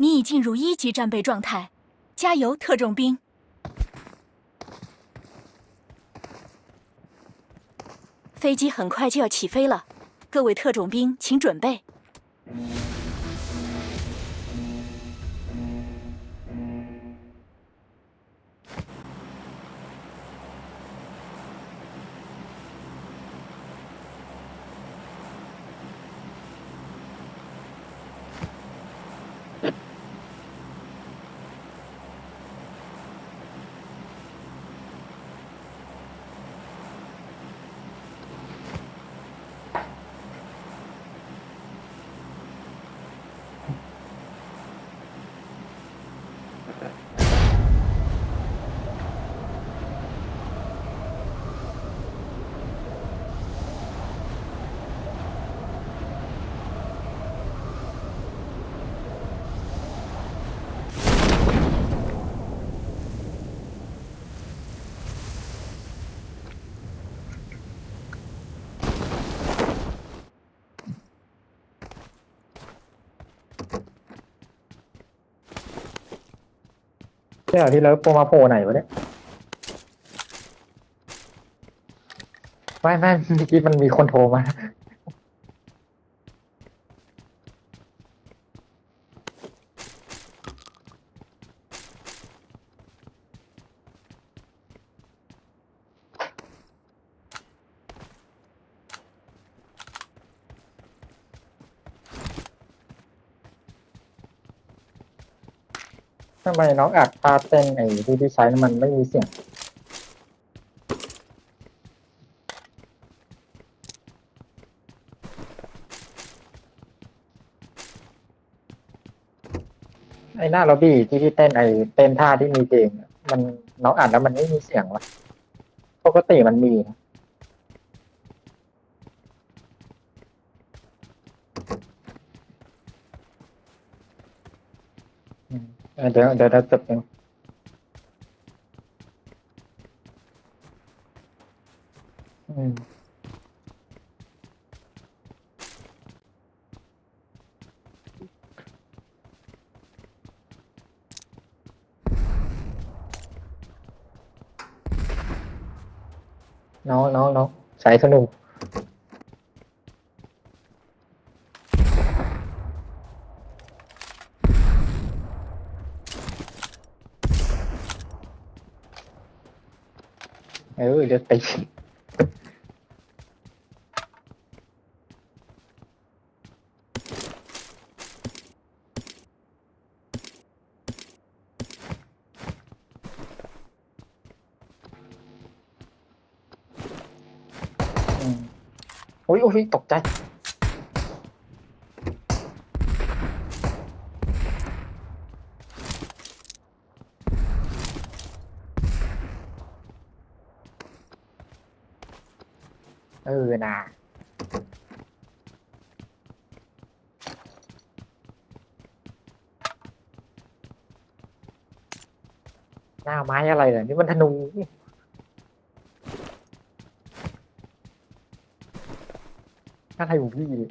你已进入一级战备状态，加油，特种兵！飞机很快就要起飞了，各位特种兵请准备。 เนี่ยที่แล้วโปรมาโผล่ไหนวะเนี่ยไม่ไม่เมื่อกี้มันมีคนโทรมา ทำไมน้องอัดพาเต้นไอ้ที่ที่ใช้มันไม่มีเสียง ไอ้หน้าล็อบบี้ที่ที่เต้นไอ้เต้นท่าที่มีเพลงอะมันน้องอัดแล้วมันไม่มีเสียงวะปกติมันมีนะ อืมเออเดี๋ยวเเราจบเองอืมน้องน้องน้องใช้สนุกเออเดี๋ยวไปอืมโอ้ยโอ้ยตกใจ เออนาห น้าไม้อะไรเนี่ยนี่มันธนูน่าไทยของพี่นี่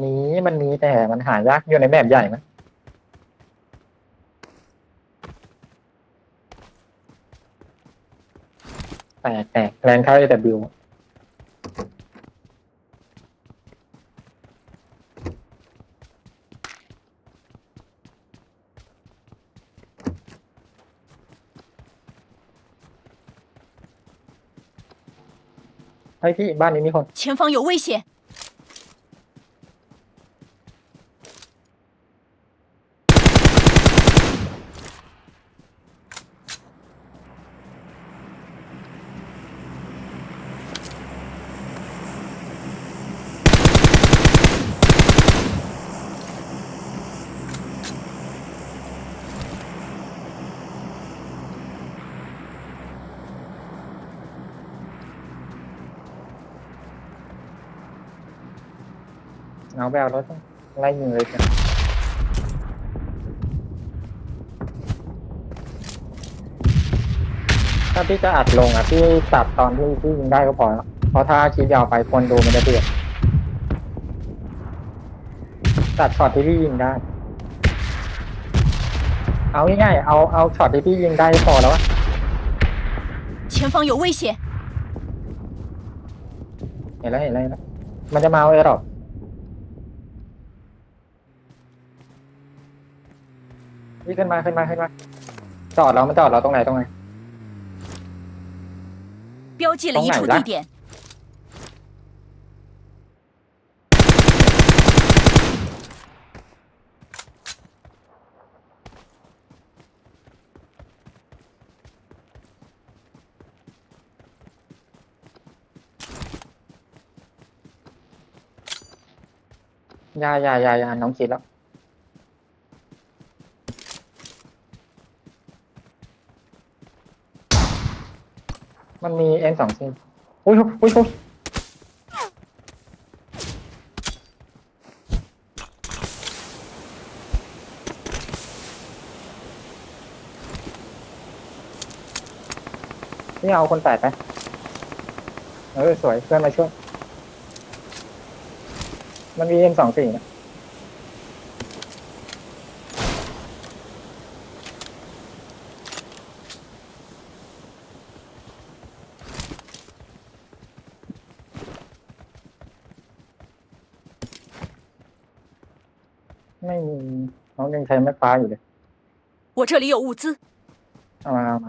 หนีมันมีแต่มันหายากอยู่ในแบบใหญ่นะ ตกแตกแรงเข้าแต่บิวเฮ้ยพี่บ้านนี้มีคน 前方有危险！ เอาไปเอารถไล่ยิงเลยกัน ถ้าพี่จะอัดลงอ่ะพี่ตัดตอนที่พี่ยิงได้ก็พอแล้วเพราะถ้าคลิปยาวไปคนดูมันจะเดือดตัดช็อตที่พี่ยิงได้ เอาง่ายๆเอาเอาช็อตที่พี่ยิงได้พอแล้วอะ 前方有危险！ เห็นแล้วเห็นแล้วเห็นแล้วมันจะมาเอาเอหรอก วิ่งขึ้นมาขึ้นมาขึ้นมาจอดเรามันจอดเราตรงไหนตรงไหน 标记了一处从哪儿来地点， อยาอยาอยาอยาน้องคิดแล้ว มันมีเอ็นสองชิ้นอุ้ยอุ้ยอุ้ยนี่เอาคนแปดไหมเออ สวย เพื่อนมาช่วย มันมีเอ็นสองสี่นะ ยังใช้ไม้ฟ้าอยู่เลย 我这里有物资， เอาม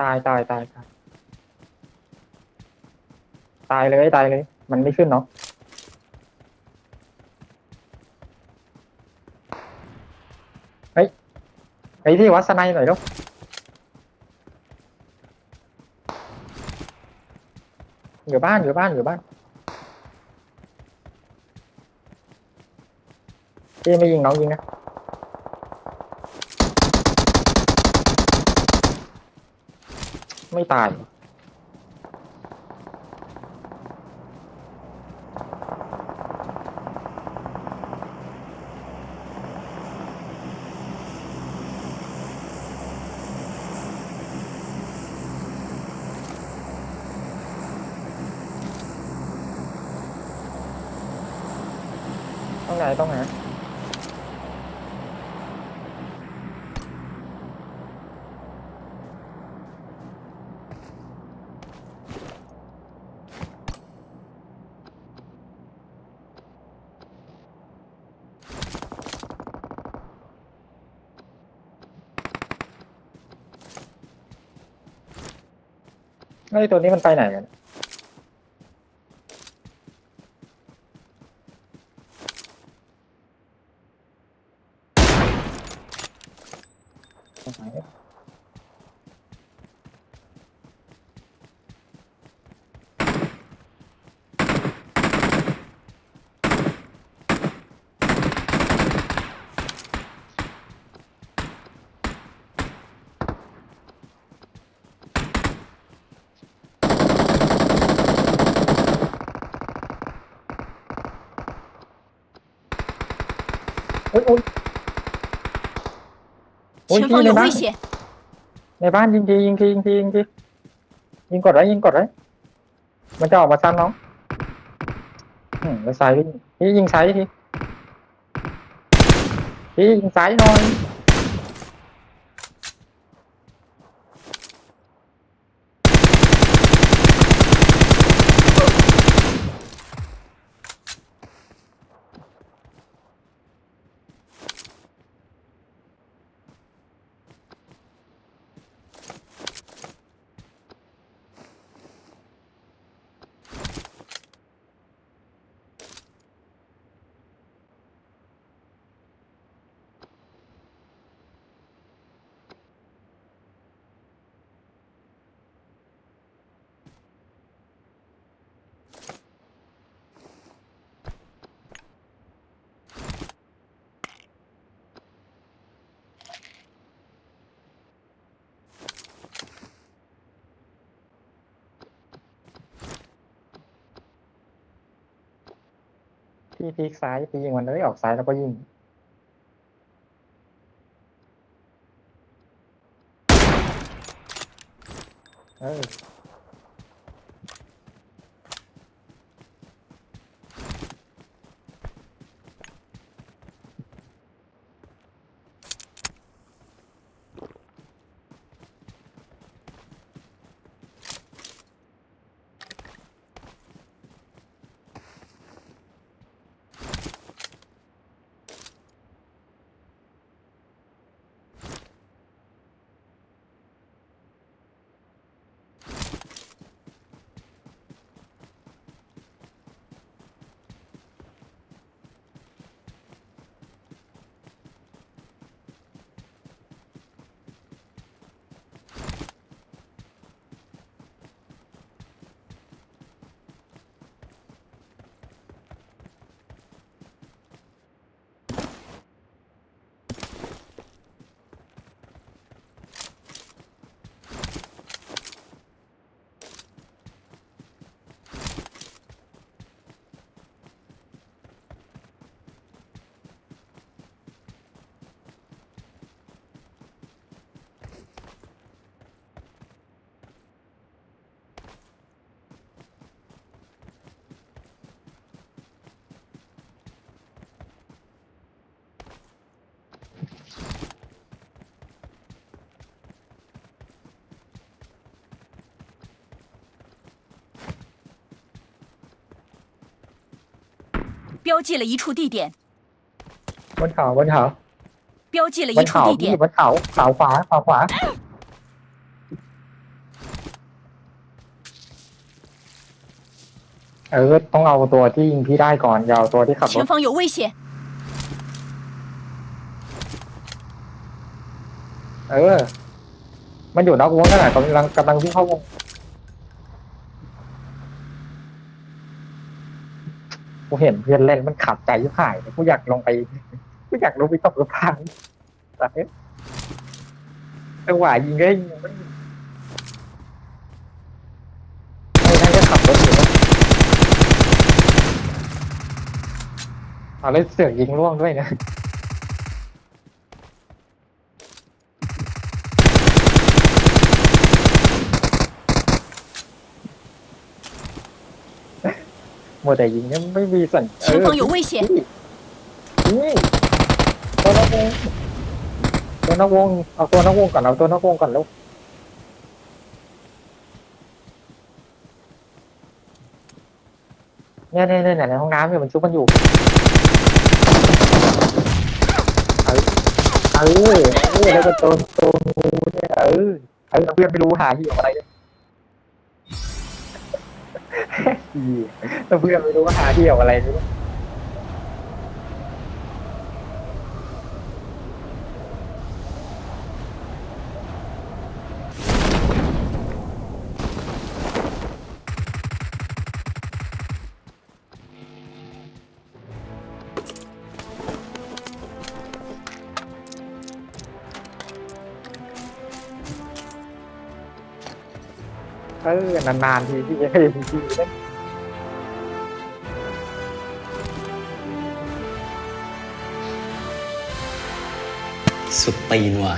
ตายตายตายตายตายเลยตายเลย มันไม่ขึ้นเนาะเฮ้ยไอ้ที่วัดสไนหน่อยลูกอยู่บ้านอยู่บ้านอยู่บ้านพี่ไม่ยิงน้องยิงนะ ไม่ตาย ต้องไหนต้องไหน ไอ้ตัวนี้มันไปไหนกันตรงไหน โอ๊ยโอ๊ยโอ๊ย 前 พี่ 方 ใน 有 บ้า 危 น 险！ ในบ้านยิงทียิงทียิงทียิงทียิงกดไว้ยิงกดไว้มันจะออกมาซ้ำน้องอืมไปซ้ายพี่พี่ยิงซ้ายทีพี่ยิงซ้ายหน่อย พี่พลิกซ้ายพี่ยิงมันเลยออกซ้ายแล้วก็ยิงเออ 标记了一处地点， บนเขาบนเขา 标记了 บ 一 น 处 เขา 地 พี่ 点 บ。นเขาเขาขวาเขาขวาเออต้องเอาตัวที่ยิงพี่ได้ก่อนอย่าเอาตัวที่ขับร 前 ถ 方有危险， เออ มันอยู่นอกวงขนาดกำลังกำลังวิ่งเข้าวง กูเห็นเพื่อนเล่นมันขับใจยิ่งหายเลยกูอยากลงไปกูอยากลงไปตบกระพังแต่จังหวะยิงก็ยิงไม่ยิงไอ้น่าจะขับรถอยู่นะเอาเลยเสือกยิงล่วงด้วยนะ มัวแต่ยิงเนี่ยไม่มีสัญ 前方有危险， นี่ตัวนอกวงตัวนอกวงเอาตัวนอกวงก่อนเอาตัวนอกวงก่อนแล้วเนี่ยเนี่ยเนี่ยในห้องน้ำเนี่ยมันชุบมันอยู่เออเออเออแล้วก็ตัวตัวงูเนี่ยเออเออเพื่อนไม่รู้หาที่อะไรเนี่ย แล้วเพื่อนไม่รู้ว่าหาที่อะไรไม่รู้ เออนานๆทีที่จะเห็นทีได้สุดตีนว่ะ